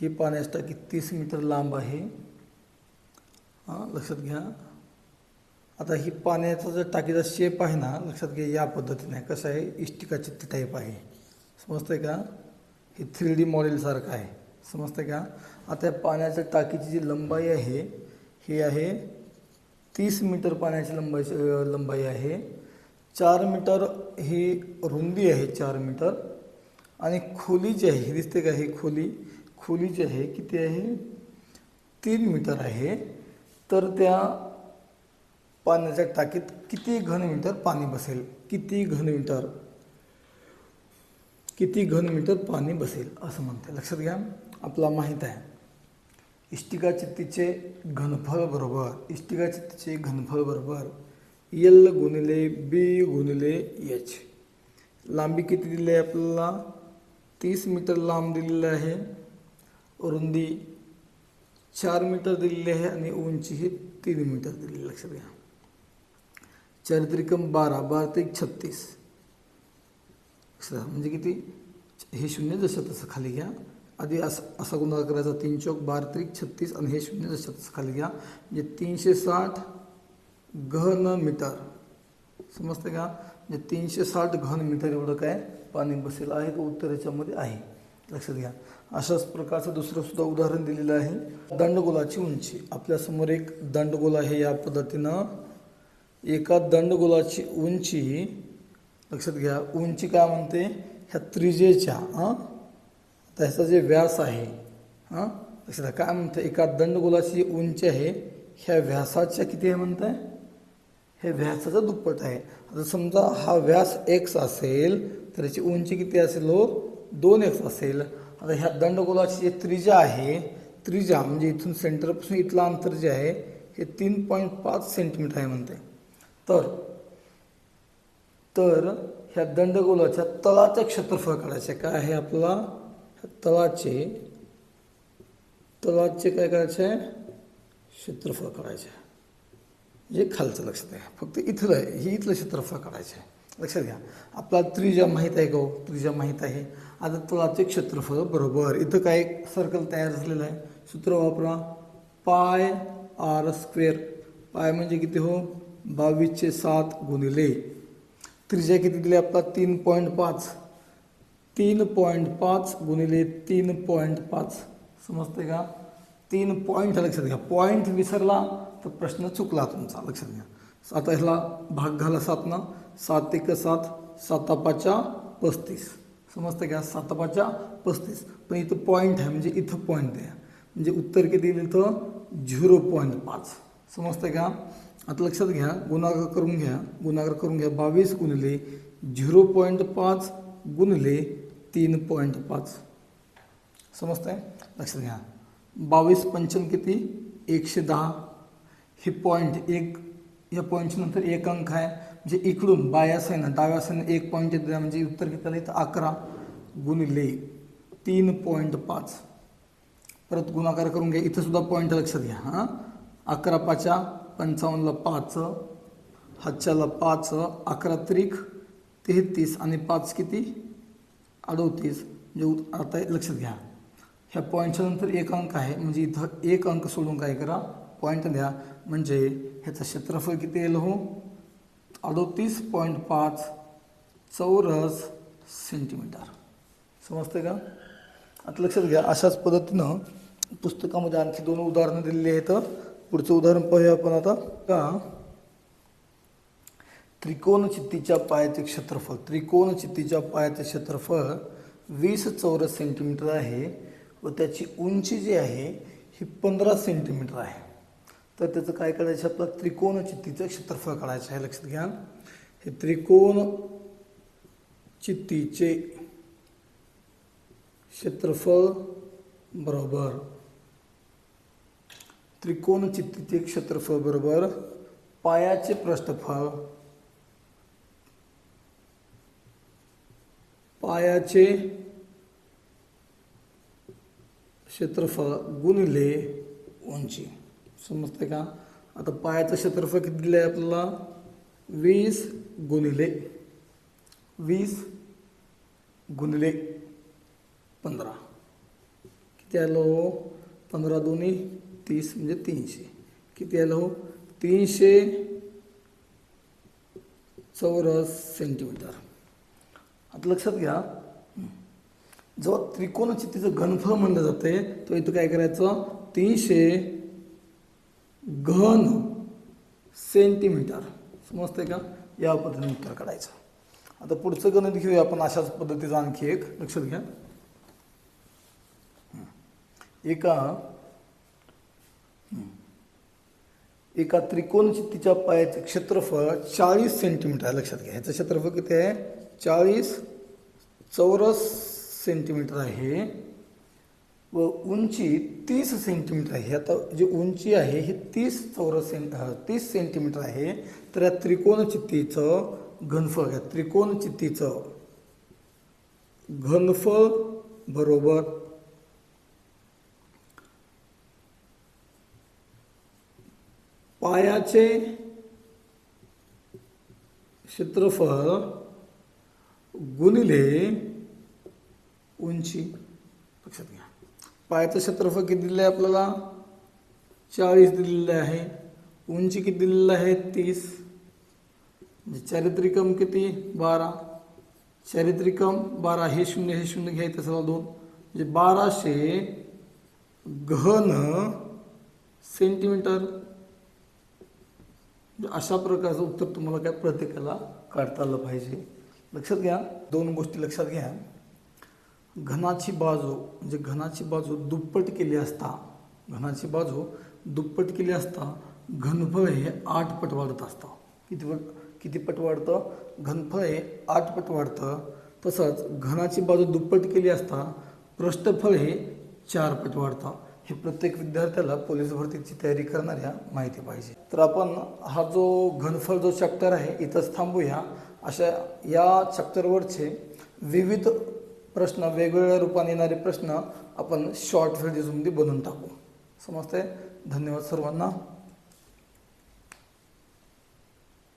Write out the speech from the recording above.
ही पाण्याची टाकी तीस मीटर लांब आहे. हां लक्षात घ्या. आता ही पाण्याचा जर टाकीचा शेप आहे ना लक्षात घ्या या पद्धतीने. कसं आहे? इष्टिकाची ती टाईप आहे. समजतंय का? हे थ्री डी मॉडेलसारखं आहे. समजतंय का? आता या पाण्याच्या टाकीची जी लंबाई आहे ही आहे तीस मीटर पाण्याची लंबाई लंबाई आहे. चार मीटर ही रुंदी आहे चार मीटर. आणि खोली जी आहे ही दिसते का? ही खोली खोली जी आहे किती आहे? तीन मीटर आहे. तर त्या पाण्याच्या टाकीत किती घनमीटर पाणी बसेल? किती घनमीटर किती घनमीटर पाणी बसेल? असं म्हणते. लक्षात घ्या. आपला माहीत आहे. इष्टिका चित्तीचे घनफळ बरोबर. इष्टिका चित्तीचे घनफळ बरोबर. एल गुणिले बी गुणिले एच. लांबी किती दिली आहे आपल्याला? तीस मीटर लांब दिलेलं आहे. रुंदी चार मीटर दिलेली आहे आणि उंची ही तीन मीटर दिलेली लक्षात घ्या. चारित्रिकम बारा बारा त्रिक छत्तीस. म्हणजे किती? हे शून्य जसं तसं खाली घ्या. आधी असा असा गुन्हा करायचा. तीन चौक बारा त्रिक छत्तीस आणि हे शून्य जसं तसं खाली घ्या. म्हणजे तीनशे साठ घन मीटर. समजते का? म्हणजे तीनशे साठ घन मीटर एवढं काय? पाणी बसेल आहे तो उत्तर याच्यामध्ये आहे. लक्षात घ्या. अशाच प्रकारचं दुसरं सुद्धा उदाहरण दिलेलं आहे. दंडगोलाची उंची. आपल्यासमोर एक दंडगोल आहे या पद्धतीनं. एका दंडगोलाची उंची लक्षात घ्या उंची काय म्हणते? ह्या त्रिजेच्या हां आता ह्याचा जे व्यास आहे हां लक्षात घ्या काय म्हणते? एका दंडगोलाची जी उंची आहे ह्या व्यासाच्या किती आहे म्हणत? आहे हे व्यासाचा दुप्पट आहे. आता समजा हा व्यास एक्स असेल तर याची उंची किती असेल हो? दोन एक्स असेल. आता ह्या दंडगोलाची जी त्रिजा आहे त्रिजा म्हणजे इथून सेंटरपासून इथलं अंतर जे आहे हे तीन पॉईंट पाच सेंटीमीटर आहे म्हणते. तर तर ह्या दंडगोलाच्या तळाचं क्षेत्रफळ काढायचं. काय आहे आपला? ह्या तळाचे तळाचे काय करायचे? आहे क्षेत्रफळ काढायचे. हे खालचं लक्षात घ्या फक्त इथलं आहे हे इथलं क्षेत्रफळ काढायचं. आहे लक्षात घ्या. आपला त्रिजा माहीत आहे का हो? त्रिजा माहीत आहे. आता तळाचे क्षेत्रफळ बरोबर. इथं काय सर्कल तयार झालेलं आहे. सूत्र वापरा. पाय आर स्क्वेअर पाय म्हणजे किती हो? बावीसशे सात गुणिले. त्रिजा किती दिली आपला? तीन पॉईंट पाच. तीन पॉईंट पाच गुणिले तीन पॉईंट पाच. समजते का? तीन पॉईंट लक्षात घ्या. पॉईंट विसरला तर प्रश्न चुकला तुमचा. लक्षात घ्या. आता ह्याला भाग घाला सातनं. सात एक सात सातापाच्या पस्तीस। समजतं का सातापाच्या पस्तीस। पण इथं पॉईंट आहे म्हणजे इथं पॉईंट द्या. म्हणजे उत्तर किती दिलं तर? झिरो पॉईंट पाच. समजतं आता लक्षात घ्या, गुणाकार करून घ्या. गुणाकार करून घ्या, बावीस गुणिले झिरो पॉईंट पाच गुणिले तीन पॉईंट पाच. समजतंय लक्षात घ्या. बावीस पंचम किती? एकशे दहा. हे एक, या पॉईंटच्या नंतर एक अंक आहे. म्हणजे इकडून बाया साईनं डाव्या साईनं एक पॉईंट येतं म्हणजे उत्तर किती आलं? इथं अकरा गुणिले तीन पॉईंट पाच. परत गुणाकार करून घ्या इथं सुद्धा पॉईंट लक्षात घ्या हां? अकरा पाचा पंचावन्नला पाच हातच्याला पाच अकरा त्रिक तेहतीस आणि पाच किती? अडोतीस. म्हणजे आता लक्षात घ्या. ह्या पॉईंटच्या नंतर एक अंक आहे म्हणजे इथं एक अंक सोडून काय करा? पॉईंट द्या. म्हणजे ह्याचं क्षेत्रफळ किती येईल हो अडोतीस पॉईंट पाच चौरस सेंटीमीटर. समजते का? आता लक्षात घ्या अशाच पद्धतीनं पुस्तकामध्ये आणखी दोन उदाहरणं दिलेली आहेत. पुढचं उदाहरण पाहूया आपण आता. का? त्रिकोण चित्तीच्या पायाचे क्षेत्रफळ. त्रिकोण चित्तीच्या पायाचे क्षेत्रफळ वीस चौरस सेंटीमीटर आहे व त्याची उंची जी आहे ही पंधरा सेंटीमीटर आहे. तर त्याचं काय करायचं आपलं? त्रिकोण चित्तीचं क्षेत्रफळ काढायचं आहे. लक्षात घ्या. हे त्रिकोण चित्तीचे क्षेत्रफळ बरोबर. त्रिकोण चित्तीचे क्षेत्रफळ बरोबर पायाचे पृष्ठफळ पायाचे क्षेत्रफळ गुणिले उंची. समजते का? आता पायाचं क्षेत्रफळ किती दिलं आहे आपल्याला? वीस गुणिले वीस गुणिले पंधरा. किती आलो हो? पंधरा दोन्ही तीस म्हणजे तीनशे. किती आलो हो? तीनशे चौरस सेंटीमीटर. आता लक्षात घ्या. जेव्हा तिचं घनफळ म्हणलं जाते तो इथं काय करायचं? तीनशे घन सेंटीमीटर समजतंय का? या पद्धतीने उत्तर काढायचं. आता पुढचं गणित घेऊया आपण अशाच पद्धतीचं आणखी एक. लक्षात घ्या. एका एका त्रिकोणचित्तीच्या पायाचे क्षेत्रफळ चाळीस सेंटीमीटर आहे. लक्षात घ्या. ह्याचं क्षेत्रफळ किती आहे? चाळीस चौरस सेंटीमीटर आहे. व उंची तीस सेंटीमीटर आहे. आता जी उंची आहे ही तीस चौरस सेंट तीस सेंटीमीटर आहे. तर या त्रिकोणचित्तीचं घनफळ घ्या. त्रिकोणचित्तीचं घनफळ बरोबर पायाचे क्षेत्रफळ गुणिले उंची. लक्षात घ्या. पायाचं क्षेत्रफळ किती दिलं आहे आपल्याला? चाळीस दिलेलं आहे. उंची किती दिलेलं आहे? तीस. म्हणजे चारित्रिकम किती? बारा. चारित्रिकम बारा हे शून्य हे शून्य घ्यायचं सगळं दोन. म्हणजे बाराशे घन सेंटीमीटर. म्हणजे अशा प्रकारचं उत्तर तुम्हाला काय प्रत्येकाला काढता आलं पाहिजे. लक्षात घ्या. दोन गोष्टी लक्षात घ्या. घनाची बाजू म्हणजे घनाची बाजू दुप्पट केली असता घनाची बाजू दुप्पट केली असता घनफळ हे आठ पट वाढत असतं. किती पट किती पट वाढतं? घनफळ हे आठ पट वाढतं. तसंच घनाची बाजू दुप्पट केली असता पृष्ठफळ हे चार पट वाढतं. हे प्रत्येक विद्यार्थ्याला पोलीस भरतीची तयारी करणाऱ्या माहिती पाहिजे. तर आपण हा जो घनफळ जो चॅप्टर आहे इथंच थांबूया. अशा या चॅप्टरवरचे विविध प्रश्न वेगवेगळ्या रूपाने येणारे प्रश्न आपण शॉर्ट व्हिडिओजमध्ये बनवून टाकू. समजते धन्यवाद सर्वांना.